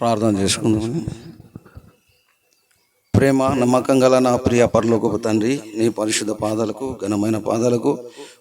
ప్రార్థన చేసుకుందాం. ప్రేమ నమ్మకం గల నా ప్రియ పరలోకపు తండ్రి నీ పరిశుద్ధ పాదాలకు ఘనమైన పాదాలకు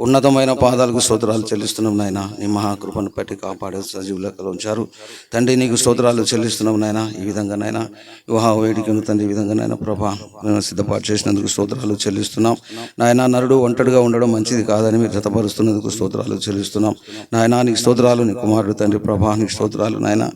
ఉన్నతమైన పాదాలకు స్తోత్రాలు చెల్లిస్తున్నాం నాయన. నీ మహాకృపను పెట్టి కాపాడే సజీవులకలు ఉంచారు. తండ్రి నీకు స్తోత్రాలు చెల్లిస్తున్నాం నాయన. ఈ విధంగా నాయన వివాహ వేడికను తండ్రి ఈ విధంగా నాయన ప్రభా మేము సిద్ధపాటు చేసినందుకు స్తోత్రాలు చెల్లిస్తున్నాం. నాయన నరుడు ఒంటరిగా ఉండడం మంచిది కాదని మీరు జతపరుస్తున్నందుకు స్తోత్రాలు చెల్లిస్తున్నాం. నాయన నీకు స్తోత్రాలు నీ కుమారుడు తండ్రి ప్రభా నీకు స్తోత్రాలు నాయన.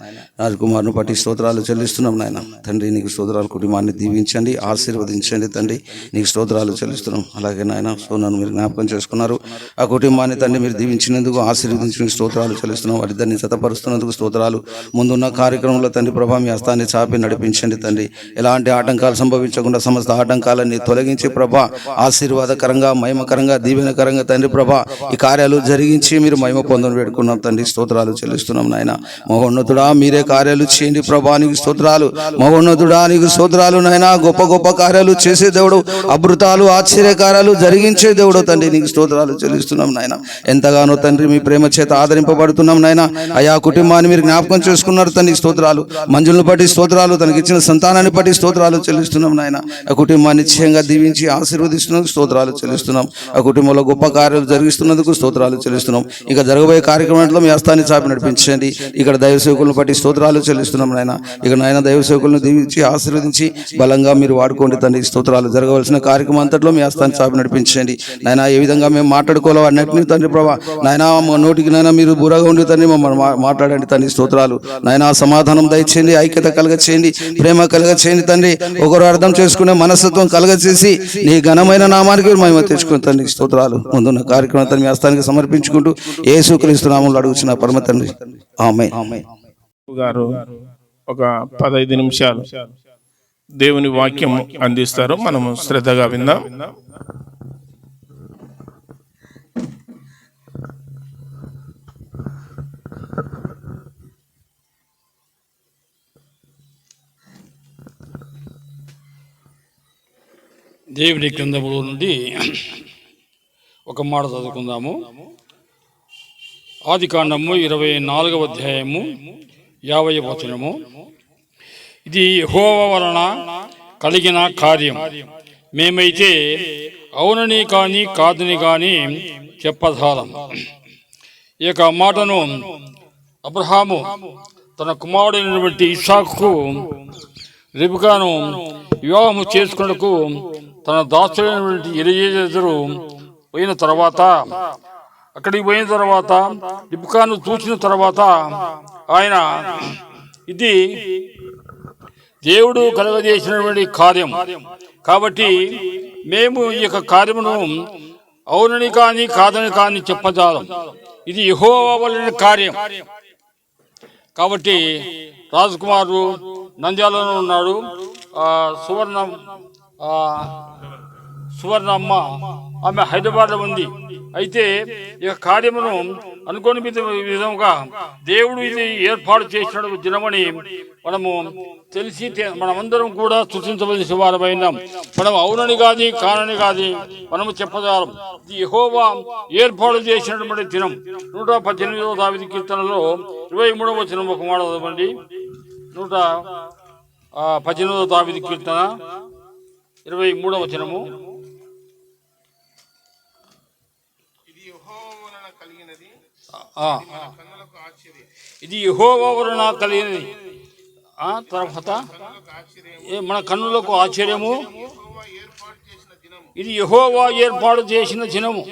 రాజకుమారుని పట్టి స్తోత్రాలు చెల్లిస్తున్నాం నాయన. తండ్రి నీకు స్తోత్రాలు కుటుంబాన్ని దీవించి దీవించండి ఆశీర్వదించండి తండ్రి. నీకు స్తోత్రాలు చెల్లిస్తున్నాం. అలాగే నాయన సోనాను మీరు జ్ఞాపకం చేసుకున్నారు. ఆ కుటుంబాన్ని తండ్రి మీరు దీవించినందుకు ఆశీర్వదించిన స్తోత్రాలు చెల్లిస్తున్నాం. వారిద్దరిని సతపరుస్తున్నందుకు స్తోత్రాలు. ముందున్న కార్యక్రమంలో తండ్రి ప్రభా మీ హస్తాన్ని చాపి నడిపించండి తండ్రి. ఎలాంటి ఆటంకాలు సంభవించకుండా సమస్త ఆటంకాలన్నీ తొలగించి ప్రభా ఆశీర్వాదకరంగా మహిమకరంగా దీవెనకరంగా తండ్రి ప్రభా ఈ కార్యాలు జరిగించి మీరు మహిమ పొందని పెట్టుకున్నాం తండ్రి. స్తోత్రాలు చెల్లిస్తున్నాం నాయన. మహోన్నతుడా మీరే కార్యాలు చేయండి ప్రభా నీకు స్తోత్రాలు. మహోన్నతుడా నీకు స్తోత్రాలు నాయన. గొప్ప గొప్ప కార్యాలు చేసే దేవుడు అభృతాలు ఆశ్చర్యకార్యాలు జరిగించే దేవుడు తండ్రి. నీకు స్తోత్రాలు చెల్లిస్తున్నాం నాయన. ఎంతగానో తండ్రి మీ ప్రేమ చేత ఆదరింపబడుతున్నాం నాయన. అయా కుటుంబాన్ని మీరు జ్ఞాపకం చేసుకున్నారు తండ్రి స్తోత్రాలు. మంజులను బట్టి స్తోత్రాలు తనకి ఇచ్చిన సంతానాన్ని బట్టి స్తోత్రాలు చెల్లిస్తున్నాం నాయన. ఆ కుటుంబాన్ని నిశ్చయంగా దీవించి ఆశీర్వదిస్తున్నందుకు స్తోత్రాలు చెల్లిస్తున్నాం. ఆ కుటుంబంలో గొప్ప కార్యాలు జరిగిస్తున్నందుకు స్తోత్రాలు చెల్లిస్తున్నాం. ఇక జరగబోయే కార్యక్రమంలో మీ హస్తాన్ని చాపి నడిపించండి. ఇక్కడ దైవ సేవకులను బట్టి స్తోత్రాలు చెల్లిస్తున్నాం నాయన. ఇక నాయన దైవ సేవకులను దీవించి ఆశీర్వదించి బలంగా మీరు వాడుకోండి తండ్రి స్తోత్రాలు. జరగవలసిన కార్యక్రమం అంతట్లో మీ హస్తాన్ని చాపి నడిపించండి. నాయన ఏ విధంగా మేము మాట్లాడుకోవాలో అన్నింటినీ తండ్రి ప్రభా నాయన మా నోటికి నాయన మీరు బురగా ఉండి తండ్రి మమ్మల్ని మాట్లాడండి తండ్రి స్తోత్రాలు. నాయన సమాధానం దయచేయండి ఐక్యత కలగచేయండి ప్రేమ కలగచేయండి తండ్రి. ఒకరు అర్థం చేసుకునే మనస్తత్వం కలగచేసి నీ ఘనమైన నామానికి మేము తెచ్చుకుని తండ్రి స్తోత్రాలు. ముందున్న కార్యక్రమం తండ్రి మీ ఆస్థానికి సమర్పించుకుంటూ యేసుక్రీస్తు నామంలో అడుగుచిన పరమ తండ్రి. ఆమె గారు ఒక పదహైదు నిమిషాలు. దేవుని వాక్యం అందిస్తారు మనము శ్రద్ధగా విందాం. దేవుని గ్రంథములో నుండి ఒక మాట చదువుకుందాము. ఆది కాండము ఇరవై నాలుగవ అధ్యాయము యాభై వచనము. ఇది యెహోవా వలన కలిగిన కార్యం. మేమైతే అవునని కానీ కాదని కానీ చెప్పధారం. ఈ యొక్క మాటను అబ్రహాము తన కుమారుడైనటువంటి ఇషాకు రిబికాను వివాహము చేసుకున్నకు తన దాసుడైనటువంటి ఎలియేజరు పోయిన తర్వాత అక్కడికి పోయిన తర్వాత రిబికాను చూసిన తర్వాత ఆయన ఇది దేవుడు కలగజేసినటువంటి కార్యం. కాబట్టి మేము ఈ యొక్క కార్యమును అవునని కానీ కాదని కానీ చెప్పజాలం. ఇది యెహోవా కార్యం. కాబట్టి రాజకుమారు నంద్యాలలో ఉన్నాడు. ఆ, సువర్ణ సువర్ణమ్మ. ఆమె హైదరాబాద్లో ఉంది. అయితే ఈ కార్యమును అనుకోని విధంగా దేవుడు ఇది ఏర్పాటు చేసిన దినమని మనము తెలిసి మనమందరం కూడా సృష్టించవలసిన వారమైనాం మనం అవునని కాదు కానని కాదు మనము చెప్పగలం. ఇది ఏర్పాటు చేసినటువంటి దినం. నూట పద్దెనిమిదవ దావిది కీర్తనలో ఇరవై మూడవ వచనం ఒక మాట చదవండి. నూట పద్దెనిమిదవ దావిది కీర్తన ఇరవై మూడవ వచనము ఆ. ఇది యెహోవా వలన కలిగినది. తర్వాత ఏ మన కన్నులకు ఆశ్చర్యము. ఇది యహోవా ఏర్పాటు చేసిన దినము.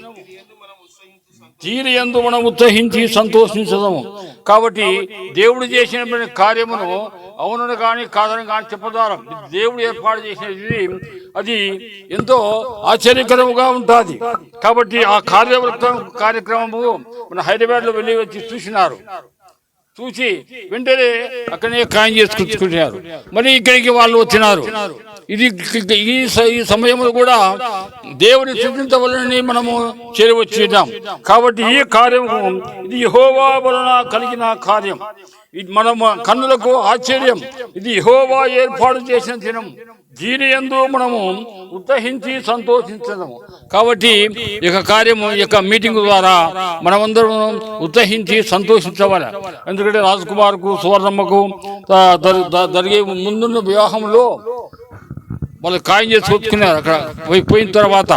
తీరి ఎందు మనం ఉత్సహించి సంతోషించదము. కాబట్టి దేవుడు చేసిన కార్యమును అవునను కానీ కాదని కానీ చెప్పదారం దేవుడు ఏర్పాటు చేసినది అది ఎంతో ఆశ్చర్యకరముగా ఉంటుంది. కాబట్టి ఆ కార్యక్రమం కార్యక్రమము మన హైదరాబాద్లో వెళ్ళి వచ్చి చూసినారు. చూసి వెంటనే అక్కడనే ఖాయం చేసుకుంటున్నారు మరి ఇక్కడికి వాళ్ళు వచ్చినారు. ఇది ఈ స- ఈ సమయంలో కూడా దేవుని సృష్టించవలని మనము చేరవచ్చున్నాం కాబట్టి ఈ కార్యము ఇది యహోవా వలన కలిగిన కార్యం. ఇది మన కన్నులకు ఆశ్చర్యం. ఇది యహోవా ఏర్పాటు చేసిన దినం. దీని ఎందు మనము ఉత్సహించి సంతోషించడము కాబట్టి ఈ యొక్క కార్యము ఈ యొక్క మీటింగ్ ద్వారా మనమందరం ఉత్సహించి సంతోషించవాలి. ఎందుకంటే రాజకుమార్కు సువర్ణమ్మకు జరిగే ముందున్న వివాహంలో వాళ్ళు ఖాయం చేసి వచ్చుకున్నారు అక్కడ. పోయి- పోయిన తర్వాత.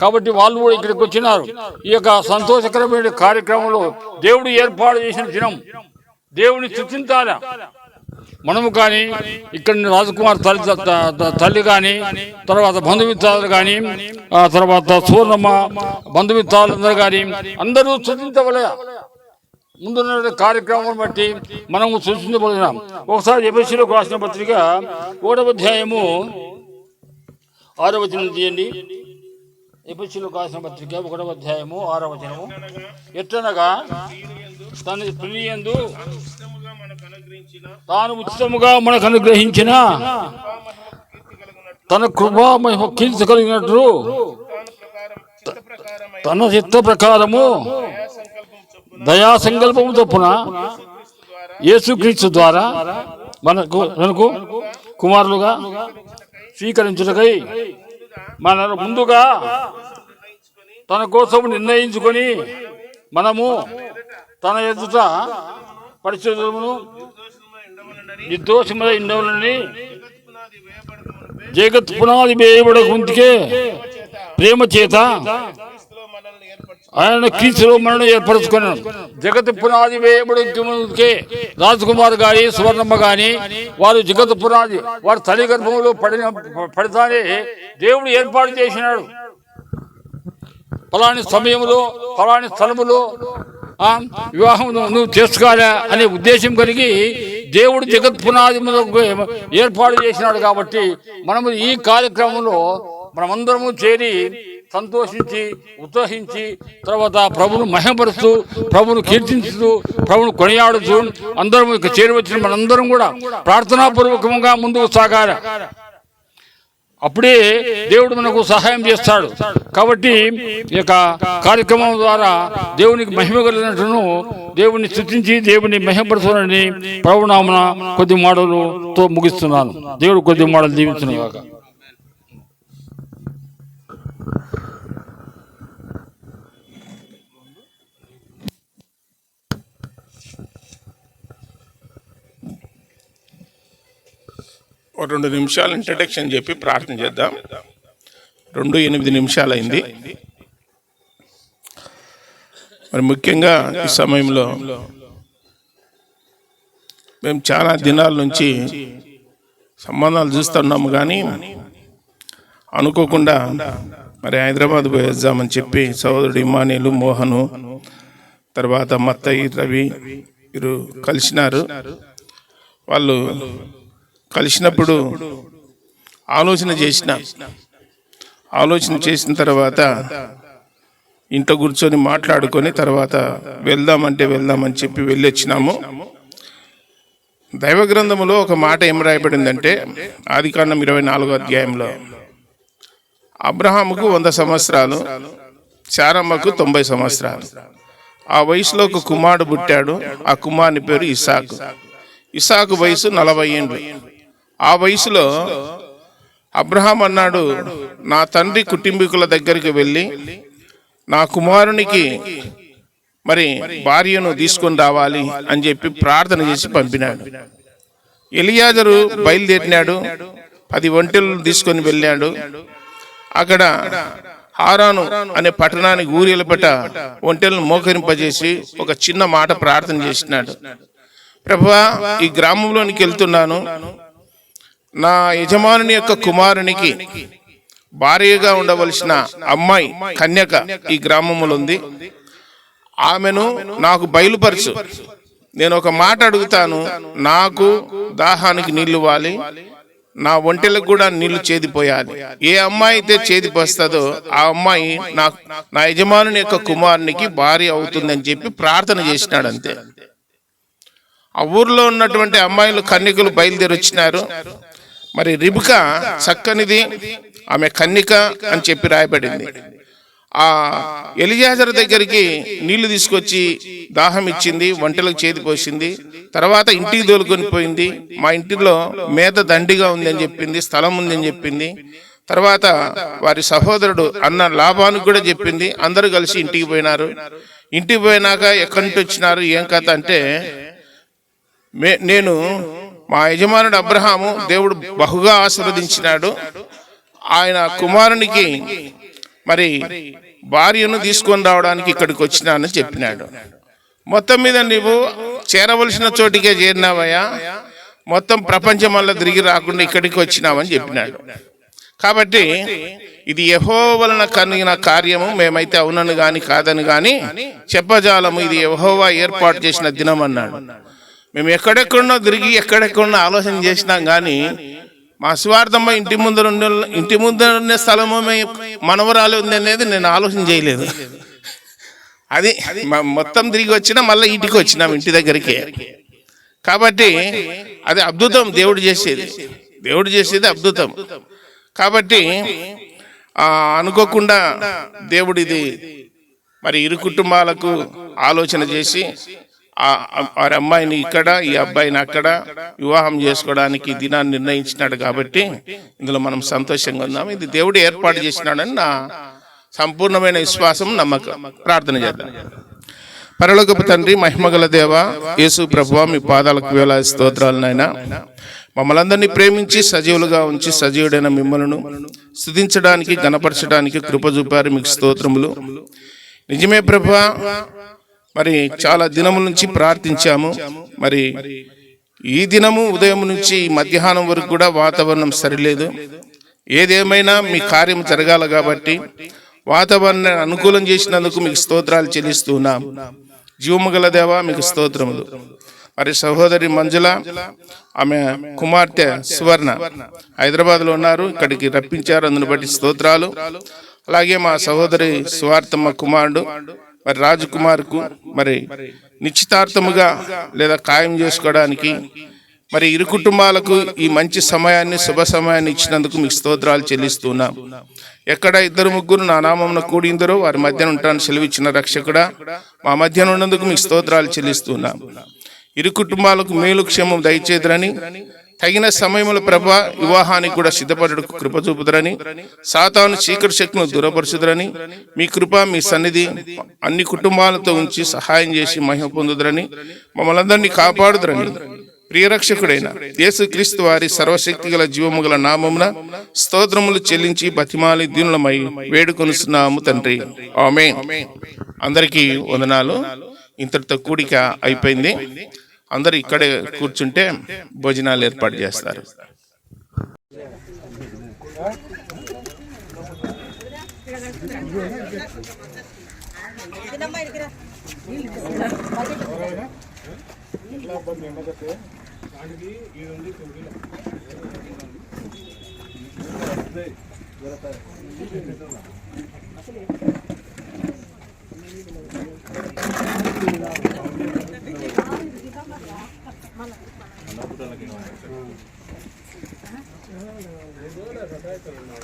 కాబట్టి వాళ్ళు కూడా ఇక్కడికి వచ్చినారు. ఈ యొక్క సంతోషకరమైన కార్యక్రమంలో దేవుడు ఏర్పాటు చేసిన దినం. దేవుని స్థుతించాలా. మనము కానీ ఇక్కడ రాజకుమార్ తల్లి తల్లి కానీ తర్వాత బంధుమిత్రాలు కానీ ఆ తర్వాత సూర్ణమ్మ బంధుమిత్రాలందరూ కానీ అందరూ స్థుతించవలే. ముందున్న కార్యక్రమం బట్టి మనము సూచించబడినాం ఒకసారి ఎపిసిలో రాసిన పత్రిక ఒకటవ అధ్యాయము ఆరో వచనం తీయండి. ఎపిసిలు కాసిన పత్రిక ఒకటవ అధ్యాయము ఆరో వచనము. ఎట్లనగా తన ప్రియందు తాను ఉచితముగా మనకు అనుగ్రహించిన తన కృపా మహిమ కీర్తి కలిగినట్లు తన చిత్త ప్రకారము దయా సంకల్పము చొప్పున యేసుక్రీస్తు ద్వారా మనకు మనకు కుమారులుగా స్వీకరించుటకై మన ముందుగా తన కోసం నిర్ణయించుకొని మనము తన ఎదుట పరిస్థితులను నిర్దోషముల ఇండవులని జగత్ పునాది వేయబడ గుంతికే ప్రేమ చేత ఆయన క్రీస్తులో మనల్ని ఏర్పరచుకున్నాను జగత్ పునాది వేయబడికే రాజకుమార్ గారి సువర్ణమ్మ గాని వారు జగత్ పునాది వారి తల్లి గర్భంలో పడిన పడతానే దేవుడు ఏర్పాటు చేసినాడు. ఫలాని సమయంలో ఫలాని స్థలములో వివాహం నువ్వు నువ్వు చేసుకోవాలా అనే ఉద్దేశం కలిగి దేవుడు జగత్ పునాది మీద ఏర్పాటు చేసినాడు కాబట్టి మనము ఈ కార్యక్రమంలో మనమందరము చేరి సంతోషించి ఉత్సహించి తర్వాత ప్రభును మహిమపరుస్తూ ప్రభును కీర్తించుతూ ప్రభును కొనియాడుతూ అందరం ఇక చేరవచ్చిన మనందరం కూడా ప్రార్థనాపూర్వకంగా ముందుకు సాగాలి. అప్పుడే దేవుడు మనకు సహాయం చేస్తాడు. కాబట్టి ఈ యొక్క కార్యక్రమం ద్వారా దేవునికి మహిమ కలిగినట్టును దేవుని స్థుతించి దేవుని మహిమపరచాలని ప్రభునామన కొద్ది మాటలతో ముగిస్తున్నాను. దేవుడు కొద్ది మాటలు దీవించిన ఒక రెండు నిమిషాలు ఇంట్రడక్షన్ చెప్పి ప్రార్థన చేద్దాం. రెండు ఎనిమిది నిమిషాలు అయింది మరి ముఖ్యంగా ఈ సమయంలో మేము చాలా దినాల నుంచి సంబంధాలు చూస్తున్నాము కానీ అనుకోకుండా మరి హైదరాబాద్ పోయేద్దామని చెప్పి సోదరుడు ఇమానీలు మోహను తర్వాత మత్తయ్య రవి వీరు కలిసినారు. వాళ్ళు కలిసినప్పుడు ఆలోచన చేసిన. ఆలోచన చేసిన తర్వాత ఇంట్లో కూర్చొని మాట్లాడుకొని తర్వాత వెళ్దామంటే వెళ్దామని చెప్పి వెళ్ళొచ్చినాము దైవ గ్రంథంలో ఒక మాట ఏం రాయబడిందంటే ఆదికాండం ఇరవై నాలుగో అధ్యాయంలో అబ్రహాముకు వంద సంవత్సరాలు శారమ్మకు తొంభై సంవత్సరాలు. ఆ వయసులో ఒక కుమారుడు పుట్టాడు ఆ కుమారుని పేరు ఇసాకు. ఇసాకు వయసు నలభై ఏండ్లు ఆ వయసులో అబ్రహాం అన్నాడు నా తండ్రి కుటుంబీకుల దగ్గరికి వెళ్ళి నా కుమారునికి మరి భార్యను తీసుకొని రావాలి అని చెప్పి ప్రార్థన చేసి పంపినాడు. ఎలియాజరు బయలుదేరినాడు పది ఒంటెలను తీసుకొని వెళ్ళాడు. అక్కడ హారాను అనే పట్టణానికి ఊరిలపట ఒంటెలను మోకరింపజేసి ఒక చిన్న మాట ప్రార్థన చేసినాడు. ప్రభా ఈ గ్రామంలోనికి వెళ్తున్నాను. నా యజమానుని యొక్క కుమారునికి భార్యగా ఉండవలసిన అమ్మాయి కన్యక ఈ గ్రామంలో ఉంది ఆమెను నాకు బయలుపరచు. నేను ఒక మాట అడుగుతాను. నాకు దాహానికి నీళ్ళు వాలి నా ఒంటెలకు కూడా నీళ్ళు చేదిపోయాలి. ఏ అమ్మాయి అయితే చేదిపోస్తుందో ఆ అమ్మాయి నా నా యజమానుని యొక్క కుమారునికి భార్య అవుతుందని చెప్పి ప్రార్థన చేసినాడు అంతే ఆ ఊర్లో ఉన్నటువంటి అమ్మాయిలు కన్యకులు బయలుదేరి వచ్చినారు. మరి రిబిక చక్కనిది ఆమె కన్నిక అని చెప్పి రాయబడింది. ఆ ఎలిజాజర్ దగ్గరికి నీళ్ళు తీసుకొచ్చి దాహం ఇచ్చింది వంటలకు చేతి పోసింది తర్వాత ఇంటికి తోలుకొని పోయింది. మా ఇంటిలో మేత దండిగా ఉంది అని చెప్పింది స్థలం ఉంది అని చెప్పింది. తర్వాత వారి సహోదరుడు అన్న లాభానికి కూడా చెప్పింది అందరూ కలిసి ఇంటికి పోయినారు. ఇంటికి పోయినాక ఎక్కడి నుంచి వచ్చినారు ఏం కథ అంటే మే నేను మా యజమానుడు అబ్రహాము దేవుడు బహుగా ఆశీర్వదించినాడు. ఆయన కుమారునికి మరి భార్యను తీసుకొని రావడానికి ఇక్కడికి వచ్చినానని చెప్పినాడు. మొత్తం మీద నువ్వు చేరవలసిన చోటికే చేరినావయ్యా. మొత్తం ప్రపంచమల్లా తిరిగి రాకుండా ఇక్కడికి వచ్చినామని చెప్పినాడు. కాబట్టి ఇది యహో వలన కలిగిన కార్యము. మేమైతే అవునని గాని కాదని గాని చెప్పజాలము. ఇది యహోవా ఏర్పాటు చేసిన దినం అన్నాడు మేము ఎక్కడెక్కడున్నా తిరిగి ఎక్కడెక్కడున్నా ఆలోచన చేసినాం కానీ మా స్వార్థమ్మ ఇంటి ముందర ఉండే ఇంటి ముందర ఉండే స్థలము మనవరాలు ఉంది అనేది నేను ఆలోచన చేయలేదు. అది మొత్తం తిరిగి వచ్చినా మళ్ళీ ఇంటికి వచ్చినాం ఇంటి దగ్గరికి. కాబట్టి అది అద్భుతం దేవుడు చేసేది. దేవుడు చేసేది అద్భుతం. కాబట్టి అనుకోకుండా దేవుడిది మరి ఇరు కుటుంబాలకు ఆలోచన చేసి వారి అమ్మాయిని ఇక్కడ ఈ అబ్బాయిని అక్కడ వివాహం చేసుకోవడానికి దినాన్ని నిర్ణయించినాడు కాబట్టి ఇందులో మనం సంతోషంగా ఉన్నాం ఇది దేవుడు ఏర్పాటు చేసినాడని నా సంపూర్ణమైన విశ్వాసం నమ్మకం. ప్రార్థన చేద్దాం. పరలోకపు తండ్రి మహిమగల దేవ యేసు ప్రభు మీ పాదాలకు వేల స్తోత్రాలనైనా నాయన. ప్రేమించి సజీవులుగా ఉంచి సజీవుడైన మిమ్మలను స్థుతించడానికి గణపరచడానికి కృప చూపారు మీకు స్తోత్రములు. నిజమే ప్రభా మరి చాలా దినముల నుంచి ప్రార్థించాము. మరి ఈ దినము ఉదయం నుంచి మధ్యాహ్నం వరకు కూడా వాతావరణం సరిలేదు. ఏదేమైనా మీ కార్యం జరగాల కాబట్టి వాతావరణాన్ని అనుకూలం చేసినందుకు మీకు స్తోత్రాలు చెల్లిస్తున్నాం జీవముగల దేవా మీకు స్తోత్రములు. మరి సహోదరి మంజుల ఆమె కుమార్తె సువర్ణ హైదరాబాద్లో ఉన్నారు. ఇక్కడికి రప్పించారు. అందుని బట్టి స్తోత్రాలు. అలాగే మా సహోదరి సువార్తమ్మ కుమారుడు మరి రాజకుమార్కు మరి నిశ్చితార్థముగా లేదా ఖాయం చేసుకోవడానికి మరి ఇరు కుటుంబాలకు ఈ మంచి సమయాన్ని శుభ సమయాన్ని ఇచ్చినందుకు మీకు స్తోత్రాలు చెల్లిస్తున్నాం. ఎక్కడ ఇద్దరు ముగ్గురు నా నామంన కూడిందరో వారి మధ్యన ఉంటాను సెలవిచ్చిన రక్షకుడా మా మధ్యన ఉన్నందుకు మీకు స్తోత్రాలు చెల్లిస్తున్నాం. ఇరు కుటుంబాలకు మేలు క్షేమం దయచేదురని తగిన సమయంలో ప్రభ వివాహానికి కూడా సిద్ధపడకు కృప చూపుదురని సాతాను చీకటి శక్తిని దూరపరచుదరని మీ కృప మీ సన్నిధి అన్ని కుటుంబాలతో ఉంచి సహాయం చేసి మహిమ పొందుదరని మమ్మల్ని అందరినీ కాపాడుదరని. ప్రియరక్షకుడైన యేసుక్రీస్తు వారి సర్వశక్తి గల జీవము గల నామమున స్తోత్రములు చెల్లించి బతిమాలి దీనులమై వేడుకొనుస్తున్నాము తండ్రి. ఆమె అందరికీ వందనాలు. ఇంతటితో కూడిక అయిపోయింది. అందరు ఇక్కడే కూర్చుంటే భోజనాలు ఏర్పాటు చేస్తారు. అసలు Thank you.